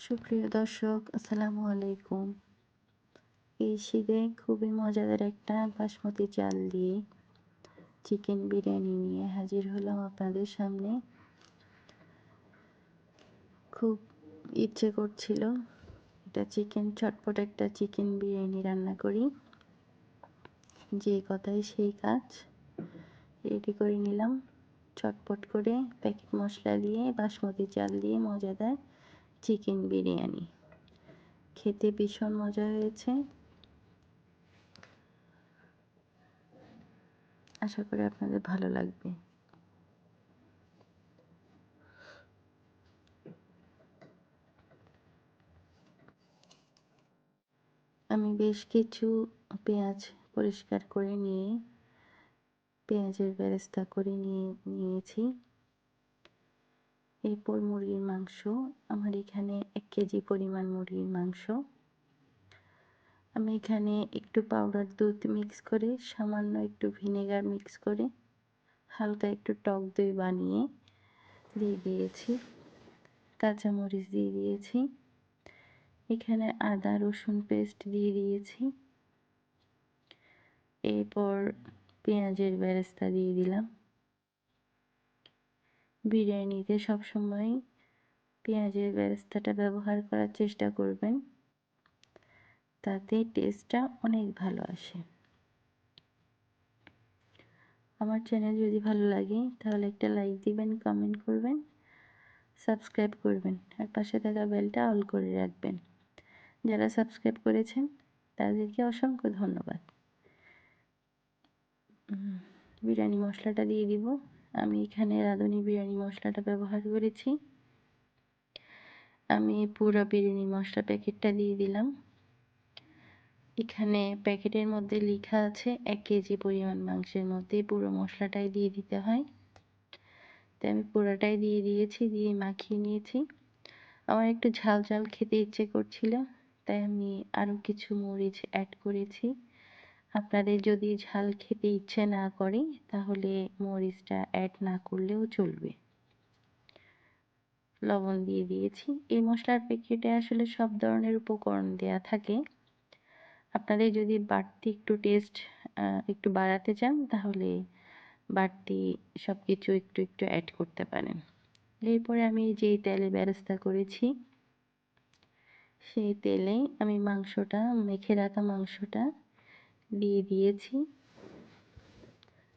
সুপ্রিয় দর্শক, আসসালামু আলাইকুম। এই শীতে খুবই মজাদার একটা বাসমতি চাল দিয়ে চিকেন বিরিয়ানি নিয়ে হাজির হলাম আপনাদের সামনে। খুব ইচ্ছে করছিল এটা চিকেন, চটপট একটা চিকেন বিরিয়ানি রান্না করি। যে কথাই সেই কাজ। রেডি করে নিলাম, চটপট করে প্যাকেট মশলা দিয়ে, বাসমতি চাল দিয়ে, মজাদার চিকেন বিরিয়ানি। খেতে ভীষণ মজা হয়েছে। আশা করি আপনাদের ভালো লাগবে। আমি বেশ কিছু পেঁয়াজ পরিষ্কার করে নিয়ে, পেঁয়াজের বেরেস্তা করে নিয়ে, নিয়েছি। এরপর মুরগির মাংস, আমার এখানে এক কেজি পরিমাণ মুরগির মাংস। আমি এখানে একটু পাউডার দুধ মিক্স করে, সামান্য একটু ভিনেগার মিক্স করে, হালকা একটু টক দই বানিয়ে দিয়ে দিয়েছি। কাঁচামরিচ দিয়ে দিয়েছি। এখানে আদা, রসুন পেস্ট দিয়ে দিয়েছি। এরপর পেঁয়াজের বেরেস্তা দিয়ে দিলাম। বিরিয়ানিতে সবসময় পেঁয়াজের বেরেস্তাটা ব্যবহার করার চেষ্টা করবেন। তাতে টেস্টটা অনেক ভালো আসে। আমার চ্যানেল যদি ভালো লাগে, তাহলে একটা লাইক দিবেন কমেন্ট করবেন সাবস্ক্রাইব করবেন, আর পাশে থাকা বেলটা অল করে রাখবেন। যারা সাবস্ক্রাইব করেছেন, তাদেরকে অসংখ্য ধন্যবাদ। বিরিয়ানি মশলাটা দিয়ে দিব। আমি এখানে রাঁধুনি বিরিয়ানি মশলাটা ব্যবহার করেছি। আমি পুরো বিরিয়ানি মশলা প্যাকেটটা দিয়ে দিলাম। এখানে প্যাকেটের মধ্যে লেখা আছে, এক কেজি পরিমাণ মাংসের মধ্যে পুরো মশলাটাই দিয়ে দিতে হয়। তো আমি পুরোটাই দিয়ে দিয়েছি, দিয়ে মাখিয়ে নিয়েছি। আমার একটু ঝাল ঝাল খেতে ইচ্ছে করছিল, তাই আমি আরও কিছু মরিচ অ্যাড করেছি। আপনাদের যদি ঝাল খেতে ইচ্ছে না করে, তাহলে মরিচটা অ্যাড না করলেও চলবে। লবণ দিয়ে দিয়েছি। এই মশলার প্যাকেটে আসলে সব ধরনের উপকরণ দেয়া থাকে। আপনাদের যদি বাড়তি একটু টেস্ট একটু বাড়াতে চান, তাহলে বাড়তি সব কিছু একটু একটু অ্যাড করতে পারেন। এরপরে আমি যেই তেলে ব্যবস্থা করেছি, সেই তেলে আমি মাংসটা, মেখে রাখা মাংসটা দিয়ে দিয়েছি।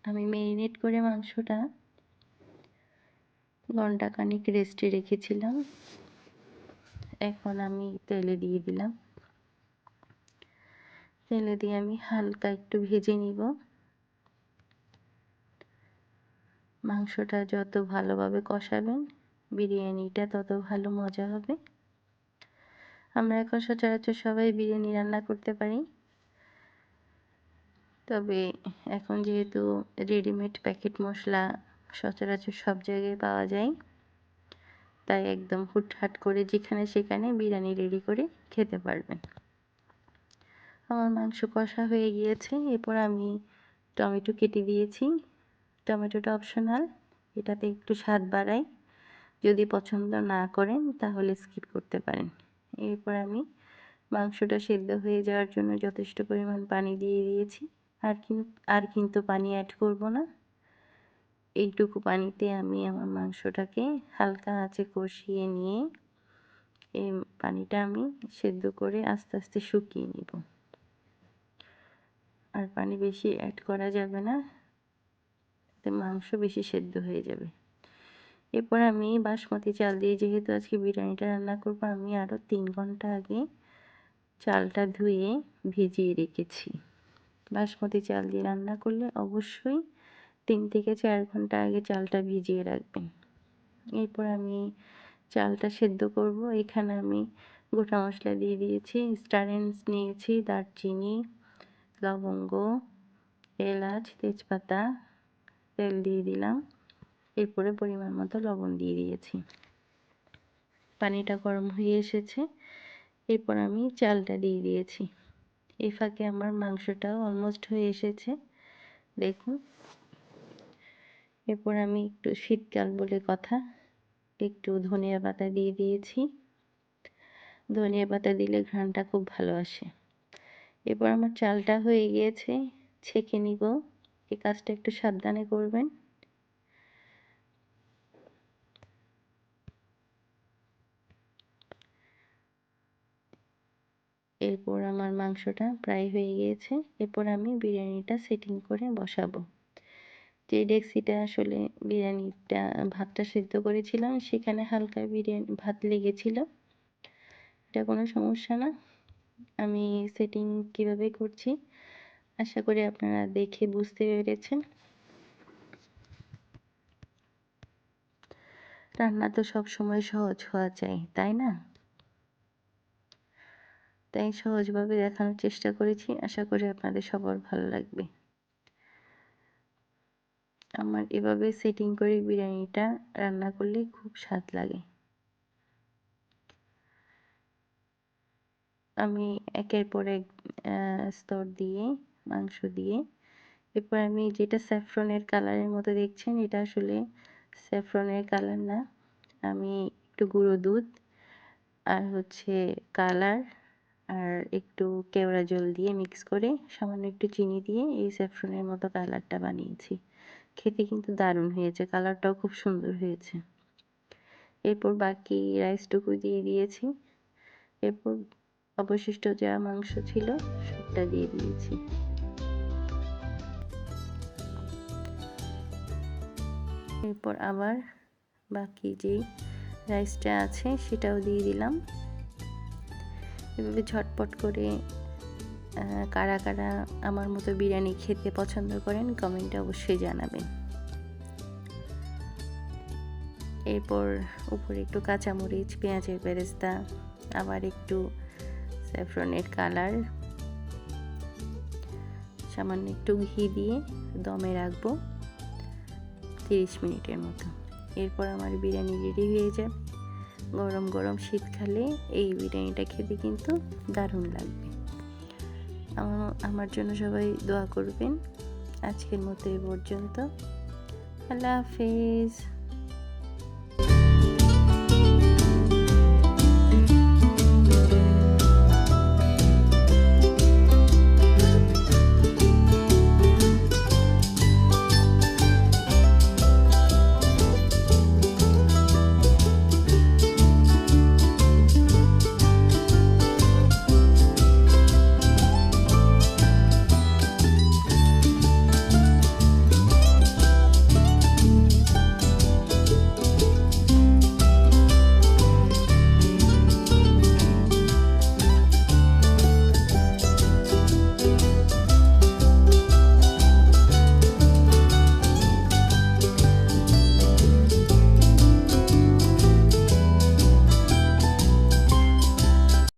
আমি মেরিনেট করে মাংসটা ঘণ্টা খানিক রেস্টে রেখেছিলাম। এখন আমি তেলে দিয়ে দিলাম। তেলে দিয়ে আমি হালকা একটু ভেজে নিব। মাংসটা যত ভালোভাবে কষাবেন, বিরিয়ানিটা তত ভালো মজা হবে। আমরা এখন সচরাচর সবাই বিরিয়ানি রান্না করতে পারি। তবে এখন যেহেতু রেডিমেড প্যাকেট মশলা সচরাচর সব জায়গায় পাওয়া যায়, তাই একদম হুটহাট করে যেখানে সেখানে বিরিয়ানি রেডি করে খেতে পারবেন। আমার মাংস কষা হয়ে গিয়েছে, এরপর আমি টমেটো কেটে দিয়েছি। টমেটোটা অপশনাল এটাতে একটু স্বাদ বাড়ায়। যদি পছন্দ না করেন, তাহলে স্কিপ করতে পারেন। এরপর আমি মাংসটা সেদ্ধ হয়ে যাওয়ার জন্য যথেষ্ট পরিমাণ পানি দিয়ে দিয়েছি। আর কিন্তু আর কিন্তু পানি অ্যাড করব না। এইটুকু পানিতে আমি আমার মাংসটাকে হালকা আঁচে কষিয়ে নিয়ে এই পানিটা আমি সেদ্ধ করে আস্তে আস্তে শুকিয়ে নিব। আর পানি বেশি অ্যাড করা যাবে না মাংস বেশি সেদ্ধ হয়ে যাবে। এরপর আমি বাসমতি চাল দিয়ে যেহেতু আজকে বিরিয়ানিটা রান্না করব, আমি আরও তিন ঘণ্টা আগে চালটা ধুয়ে ভিজিয়ে রেখেছি। বাসমতি চাল দিয়ে রান্না করলে অবশ্যই তিন থেকে চার ঘণ্টা আগে চালটা ভিজিয়ে রাখবেন। এরপর আমি চালটা সেদ্ধ করব। এখানে আমি গোটা মশলা দিয়ে দিয়েছি স্টারেন্স নিয়েছি, দারচিনি, লবঙ্গ, এলাচ, তেজপাতা, তেল দিয়ে দিলাম। এরপরে পরিমাণ মতো লবণ দিয়ে দিয়েছি। পানিটা গরম হয়ে এসেছে। এরপর আমি চালটা দিয়ে দিয়েছি। এই ফাঁকে আমার মাংসটাও অলমোস্ট হয়ে এসেছে। দেখুন। এরপর আমি একটু শীতকাল বলে কথা। একটু ধনিয়া পাতা দিয়ে দিয়েছি। ধনিয়া পাতা দিলে ঘ্রাণটা খুব ভালো আসে। এরপর আমার চালটা হয়ে গিয়েছে। ছেঁকে নিব। এই কাজটা একটু সাবধানে করবেন। এরপর আমার মাংসটা প্রায় হয়ে গিয়েছে। এরপর আমি বিরিয়ানিটা সেটিং করে বসাবো। যে ডেক্সিটা আসলে বিরিয়ানিটা, ভাতটা সেদ্ধ করেছিলাম, সেখানে হালকা বিরিয়ানি, ভাত লেগেছিল। এটা কোনো সমস্যা না। আমি সেটিং কীভাবে করছি, আশা করি আপনারা দেখে বুঝতে পেরেছেন। রান্না তো সব সময় সহজ হওয়া চাই তাই না? তাই সহজভাবে দেখানোর চেষ্টা করেছি। আশা করি আপনাদের সবার ভালো লাগবে। আমার এভাবে সেটিং করে বিরিয়ানিটা রান্না করলে খুব স্বাদ লাগে। আমি একের পর এক স্তর দিয়ে, মাংস দিয়ে, এরপর আমি যেটা স্যাফরনের কালারের মতো দেখছেন, এটা আসলে স্যাফরনের কালার না। আমি একটু গুঁড়ো দুধ আর হচ্ছে কালার আর একটু কেওড়া জল দিয়ে মিক্স করে সামান্য একটু চিনি দিয়ে এই স্যাফরনের মতো কালারটা বানিয়েছি। খেতে কিন্তু দারুণ হয়েছে কালারটাও খুব সুন্দর হয়েছে। এরপর বাকি রাইসটুকু দিয়ে দিয়েছি। এরপর অবশিষ্ট যা মাংস ছিল সবটা দিয়ে দিয়েছি। এরপর আবার বাকি যে রাইসটা আছে সেটাও দিয়ে দিলাম। এভাবে ঝটপট করে কারা কারা আমার মতো বিরিয়ানি খেতে পছন্দ করেন কমেন্টে অবশ্যই জানাবেন। এরপর উপরে একটু কাঁচামরিচ, পেঁয়াজের বেরেস্তা, আবার একটু স্যাফরনের কালার। সামান্য একটু ঘি দিয়ে দমে রাখব তিরিশ মিনিটের মতো। এরপর আমার বিরিয়ানি রেডি হয়ে যাবে গরম গরম শীতকালে এই বিরিয়ানিটা খেতে কিন্তু দারুণ লাগবে। আমার আমার জন্য সবাই দোয়া করবেন। আজকের মতো এ পর্যন্ত। আল্লাহ হাফেজ।